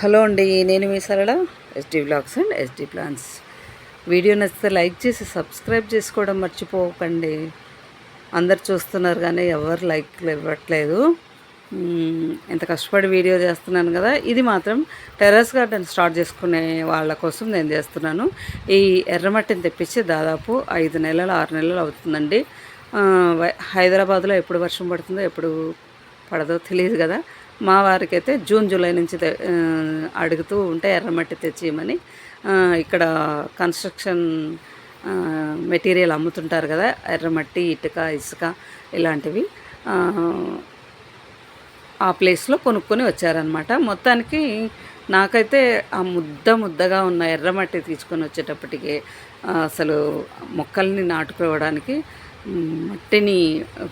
Hello అండి నేను మీ Sarala SD blogs and SD plans video నచ్చితే లైక్ చేసి సబ్స్క్రైబ్ చేసుకోవడం మర్చిపోకండి. అందరు చూస్తున్నారు కానీ ఎవరు లైక్లు ఇవ్వట్లేదు. ఎంత ఇంత కష్టపడి వీడియో చేస్తున్నాను కదా. ఇది మాత్రం టెర్రస్ గార్డెన్ స్టార్ట్ చేసుకునే వాళ్ళ కోసం నేను చేస్తున్నాను. ఈ ఎర్రమట్టిని తెప్పించి దాదాపు ఐదు నెలలు ఆరు నెలలు అవుతుందండి. హైదరాబాద్లో ఎప్పుడు వర్షం పడుతుందో ఎప్పుడు పడదో తెలియదు కదా. మా వారికైతే జూన్ జూలై నుంచి అడుగుతూ ఉంటే ఎర్రమట్టి తెచ్చియమని ఇక్కడ కన్స్ట్రక్షన్ మెటీరియల్ అమ్ముతుంటారు కదా ఎర్రమట్టి ఇటుక ఇసుక ఇలాంటివి ఆ, ప్లేస్లో కొనుక్కొని వచ్చారనమాట మొత్తానికి నాకైతే ఆ ముద్ద ముద్దగా ఉన్న ఎర్రమట్టి తీసుకొని వచ్చేటప్పటికి అసలు మొక్కల్ని నాటుకోవడానికి మట్టిని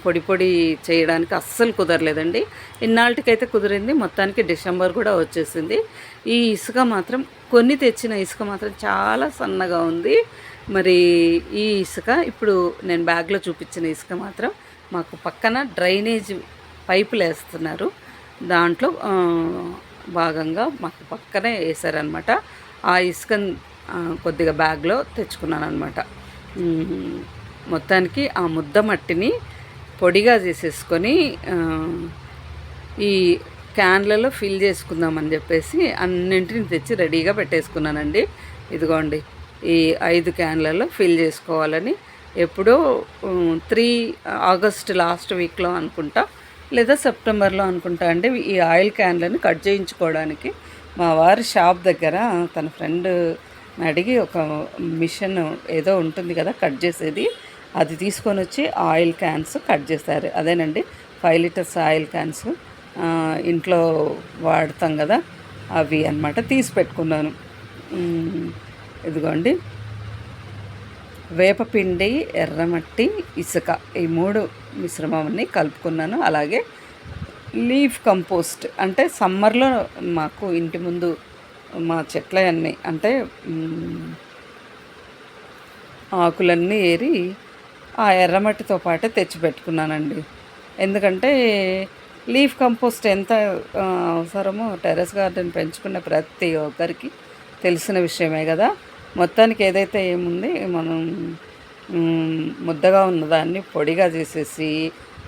పొడి పొడి చేయడానికి అస్సలు కుదరలేదండి. ఇన్నాళ్ళకైతే కుదిరింది. మొత్తానికి డిసెంబర్ కూడా వచ్చేసింది. ఈ ఇసుక మాత్రం కొన్ని తెచ్చిన ఇసుక మాత్రం చాలా సన్నగా ఉంది. మరి ఈ ఇసుక ఇప్పుడు నేను బ్యాగ్లో చూపించిన ఇసుక మాత్రం మాకు పక్కన డ్రైనేజ్ పైపులు వేస్తున్నారు. దాంట్లో భాగంగా మాకు పక్కనే వేసారనమాట ఆ ఇసుక కొద్దిగా బ్యాగ్లో తెచ్చుకున్నాను అనమాట మొత్తానికి ఆ ముద్ద మట్టిని పొడిగా చేసేసుకొని ఈ క్యాన్లలో ఫిల్ చేసుకుందామని చెప్పేసి అన్నింటిని తెచ్చి రెడీగా పెట్టేసుకున్నానండి. ఇదిగోండి ఈ ఐదు క్యాన్లలో ఫిల్ చేసుకోవాలని ఎప్పుడో త్రీ ఆగస్ట్ లాస్ట్ వీక్లో అనుకుంటా లేదా సెప్టెంబర్లో అనుకుంటా అండి ఈ ఆయిల్ క్యాన్లను కట్ చేయించుకోవడానికి మా వారి షాప్ దగ్గర తన ఫ్రెండ్ అడిగి ఒక మిషన్ ఏదో ఉంటుంది కదా కట్ చేసేది. అది తీసుకొని వచ్చి ఆయిల్ క్యాన్స్ కట్ చేస్తారు. అదేనండి ఫైవ్ లీటర్స్ ఆయిల్ క్యాన్స్ ఇంట్లో వాడతాం కదా అవి అన్నమాట తీసి పెట్టుకున్నాను. ఇదిగోండి. వేపపిండి ఎర్రమట్టి ఇసుక ఈ మూడు మిశ్రమాన్ని కలుపుకున్నాను. అలాగే లీఫ్ కంపోస్ట్ అంటే సమ్మర్లో మాకు ఇంటి ముందు మా చెట్లన్నీ అంటే ఆకులన్నీ ఏరి ఆ ఎర్రమట్టితో పాటే తెచ్చి పెట్టుకున్నానండి ఎందుకంటే లీఫ్ కంపోస్ట్ ఎంత అవసరమో టెర్రస్ గార్డెన్ పెంచుకున్న ప్రతి ఒక్కరికి తెలిసిన విషయమే కదా. మొత్తానికి ఏదైతే ఏముంది మనం ముద్దగా ఉన్నదాన్ని పొడిగా చేసేసి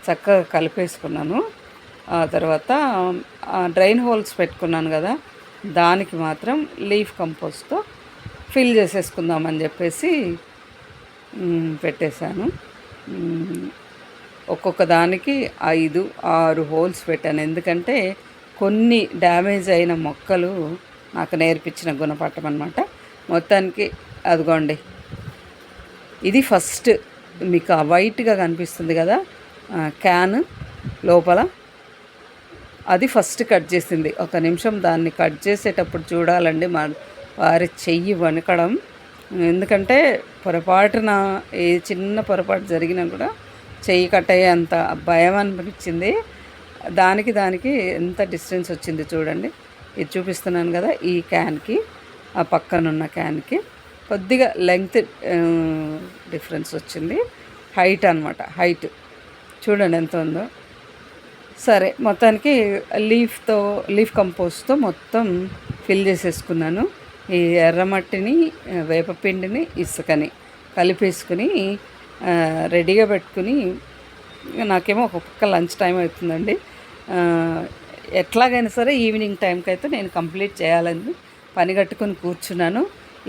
చక్కగా కలిపేసుకున్నాను. ఆ తర్వాత డ్రైన్ హోల్స్ పెట్టుకున్నాను కదా దానికి మాత్రం లీఫ్ కంపోస్ట్తో ఫిల్ చేసేసుకుందామని చెప్పేసి పెట్టేశాను. ఒక్కొక్క దానికి ఐదు ఆరు హోల్స్ పెట్టాను. ఎందుకంటే కొన్ని డ్యామేజ్ అయిన మొక్కలు నాకు నేర్పించిన గుణపట్టం అనమాట మొత్తానికి అదిగోండి. ఇది ఫస్ట్ మీకు ఆ వైట్గా కనిపిస్తుంది కదా క్యాన్ లోపల. అది ఫస్ట్ కట్ చేసింది. ఒక నిమిషం దాన్ని కట్ చేసేటప్పుడు చూడాలండి. మా వారి చెయ్యి వణకడం. ఎందుకంటే పొరపాటున ఏ చిన్న పొరపాటు జరిగినా కూడా చెయ్యి కట్ అయ్యే అంత భయం అనిపించింది. దానికి దానికి ఎంత డిస్టెన్స్ వచ్చింది చూడండి. ఇది చూపిస్తున్నాను కదా ఈ క్యాన్కి ఆ పక్కనున్న క్యాన్కి. కొద్దిగా లెంగ్త్ డిఫరెన్స్ వచ్చింది. హైట్ అనమాట హైట్. చూడండి ఎంత ఉందో. సరే మొత్తానికి లీఫ్తో లీఫ్ కంపోస్ట్తో మొత్తం ఫిల్ చేసేసుకున్నాను. ఈ ఎర్రమట్టిని వేపపిండిని ఇసుకని కలిపేసుకుని రెడీగా పెట్టుకుని నాకేమో ఒక పక్క లంచ్ టైం అవుతుందండి. ఎట్లాగైనా సరే ఈవినింగ్ టైంకి అయితే నేను కంప్లీట్ చేయాలని పని కట్టుకొని కూర్చున్నాను.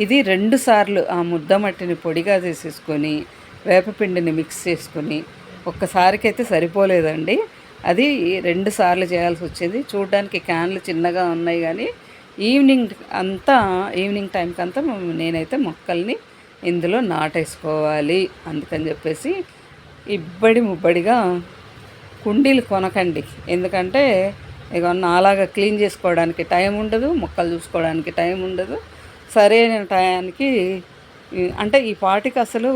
ఇది రెండు సార్లు ఆ ముద్ద మట్టిని పొడిగా చేసేసుకొని వేపపిండిని మిక్స్ చేసుకొని ఒక్కసారికైతే సరిపోలేదండి. అది రెండు సార్లు చేయాల్సి వచ్చింది. చూడడానికి క్యాన్లు చిన్నగా ఉన్నాయి కానీ ఈవినింగ్ అంతా ఈవినింగ్ టైంకి అంతా నేనైతే మొక్కల్ని ఇందులో నాటేసుకోవాలి అందుకని చెప్పేసి ఇబ్బడి ముబ్బడిగా కుండీలు కొనకండి. ఎందుకంటే ఇక నాలాగా క్లీన్ చేసుకోవడానికి టైం ఉండదు మొక్కలు చూసుకోవడానికి టైం ఉండదు. సరైన టయానికి అంటే ఈ పాటికి అసలు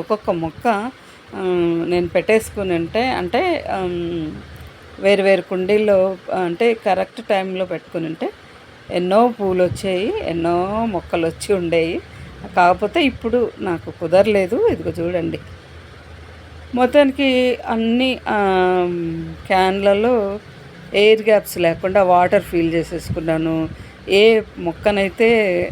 ఒక్కొక్క మొక్క నేను పెట్టేసుకుని ఉంటే అంటే వేరు వేరు కుండీల్లో అంటే కరెక్ట్ టైంలో పెట్టుకుని ఉంటే ఎన్నో పూలు వచ్చాయి ఎన్నో మొక్కలు వచ్చి ఉండేవి కాకపోతే ఇప్పుడు నాకు కుదరలేదు. ఇదిగో చూడండి. మొత్తానికి అన్ని క్యాన్లలో ఎయిర్ గ్యాప్స్ లేకుండా వాటర్ ఫీల్ చేసేసుకున్నాను. ఏ మొక్కనైతే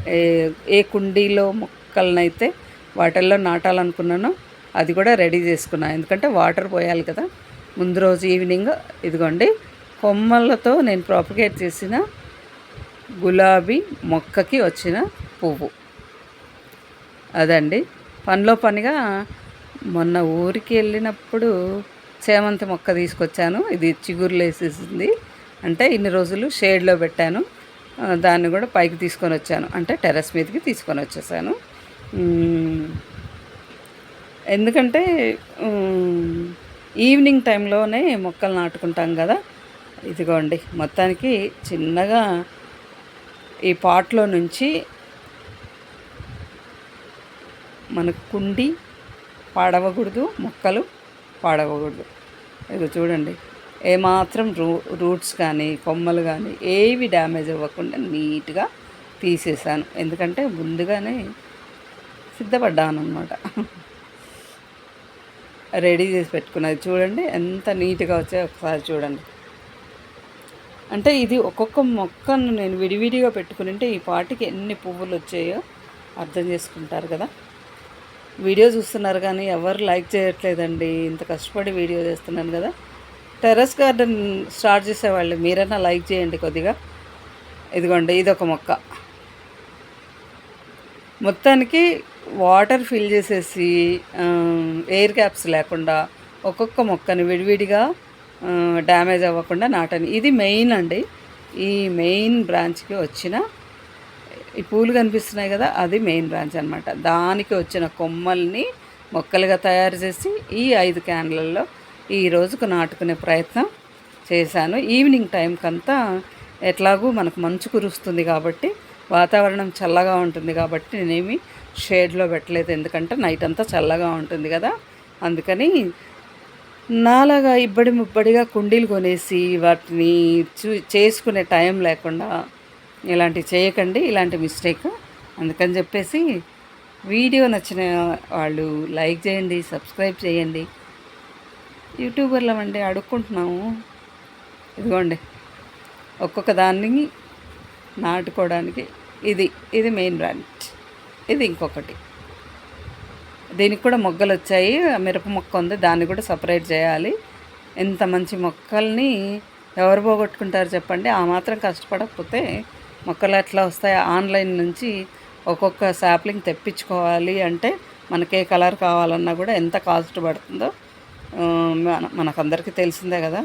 ఏ- ఏ కుండీలో మొక్కలనైతే వాటిల్లో నాటాలనుకున్నానో అది కూడా రెడీ చేసుకున్నాను ఎందుకంటే వాటర్ పోయాలి కదా. ముందు రోజు ఈవినింగ్ ఇదిగోండి. కొమ్మలతో నేను ప్రాపగేట్ చేసిన గులాబీ మొక్కకి వచ్చిన పువ్వు. అదండి. పనిలో పనిగా మొన్న ఊరికి వెళ్ళినప్పుడు చేమంతి మొక్క తీసుకొచ్చాను. ఇది చిగురులు వేసేసింది అంటే ఇన్ని రోజులు షేడ్లో పెట్టాను. దాన్ని కూడా పైకి తీసుకొని వచ్చాను. అంటే టెర్రస్ మీదకి తీసుకొని వచ్చేసాను. ఎందుకంటే ఈవినింగ్ టైంలోనే మొక్కలు నాటుకుంటాం కదా. ఇదిగోండి. మొత్తానికి చిన్నగా ఈ పాట్లో నుంచి మనకు కుండి పాడవకూడదు మొక్కలు పాడవకూడదు. ఇది చూడండి. ఏమాత్రం రూ రూట్స్ కానీ కొమ్మలు కానీ ఏవి డ్యామేజ్ అవ్వకుండా నీట్గా తీసేసాను ఎందుకంటే ముందుగానే సిద్ధపడ్డాను అనమాట రెడీ చేసి పెట్టుకున్నది చూడండి ఎంత నీట్గా వచ్చాయో ఒకసారి చూడండి. అంటే ఇది ఒక్కొక్క మొక్కను నేను విడివిడిగా పెట్టుకుని ఉంటే ఈ పాటికి ఎన్ని పువ్వులు వచ్చాయో అర్థం చేసుకుంటారు కదా. వీడియో చూస్తున్నారు కానీ ఎవరు లైక్ చేయట్లేదండి. ఇంత కష్టపడి వీడియో చేస్తున్నాను కదా. టెర్రస్ గార్డెన్ స్టార్ట్ చేసేవాళ్ళు మీరైనా లైక్ చేయండి కొద్దిగా. ఇదిగోండి ఇది ఒక మొక్క. మొత్తానికి వాటర్ ఫిల్ చేసేసి ఎయిర్ క్యాప్స్ లేకుండా ఒక్కొక్క మొక్కని విడివిడిగా డ్యామేజ్ అవ్వకుండా నాటని. ఇది మెయిన్ అండి. ఈ మెయిన్ బ్రాంచ్కి వచ్చిన ఈ పూలు కనిపిస్తున్నాయి కదా అది మెయిన్ బ్రాంచ్ అనమాట దానికి వచ్చిన కొమ్మల్ని మొక్కలుగా తయారు చేసి ఈ ఐదు క్యాన్లలో ఈ రోజుకు నాటుకునే ప్రయత్నం చేశాను. ఈవినింగ్ టైంకంతా ఎట్లాగూ మనకు మంచు కురుస్తుంది కాబట్టి వాతావరణం చల్లగా ఉంటుంది కాబట్టి నేనేమి షేడ్లో పెట్టలేదు. ఎందుకంటే నైట్ అంతా చల్లగా ఉంటుంది కదా. అందుకని నాలాగా ఇబ్బడి ముబ్బడిగా కుండీలు కొనేసి వాటిని చూ చేసుకునే టైం లేకుండా ఇలాంటివి చేయకండి ఇలాంటి మిస్టేక్. అందుకని చెప్పేసి వీడియో నచ్చిన వాళ్ళు లైక్ చేయండి సబ్స్క్రైబ్ చేయండి. యూట్యూబర్లమండి అడుక్కుంటున్నాము. ఇదిగోండి ఒక్కొక్క దాన్ని నాటుకోవడానికి ఇది ఇది మెయిన్ బ్రాండ్ ఇది ఇంకొకటి. దీనికి కూడా మొగ్గలు వచ్చాయి. మిరప మొక్క ఉంది. దాన్ని కూడా సపరేట్ చేయాలి. ఎంత మంచి మొక్కల్ని ఎవరు పోగొట్టుకుంటారు చెప్పండి. ఆ మాత్రం కష్టపడకపోతే మొక్కలు ఎట్లా వస్తాయి? ఆన్లైన్ నుంచి ఒక్కొక్క శాప్లింగ్ తెప్పించుకోవాలి అంటే మనకే కలర్ కావాలన్నా కూడా ఎంత కాస్ట్ పడుతుందో మన మనకందరికీ తెలిసిందే కదా.